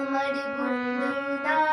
আমার বন্ধুর দা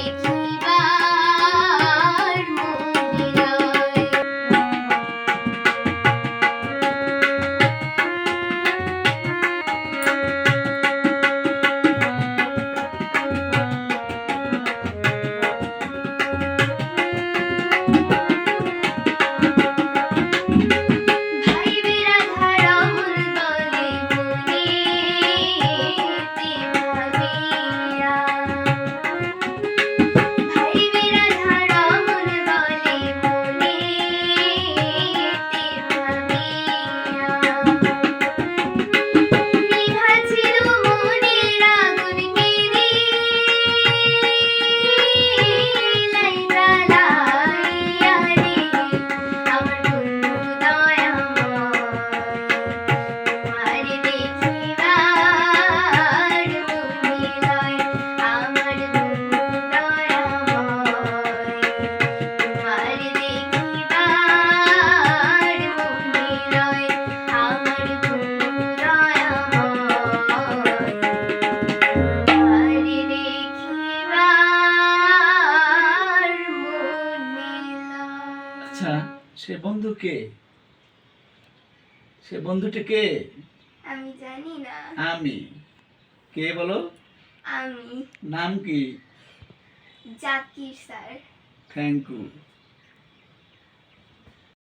life. আচ্ছা সে বন্ধু কে? সে বন্ধুটা কে? আমি জানি না। আমি। কে বলো? আমি। নাম কি? জাকির স্যার। Thank you.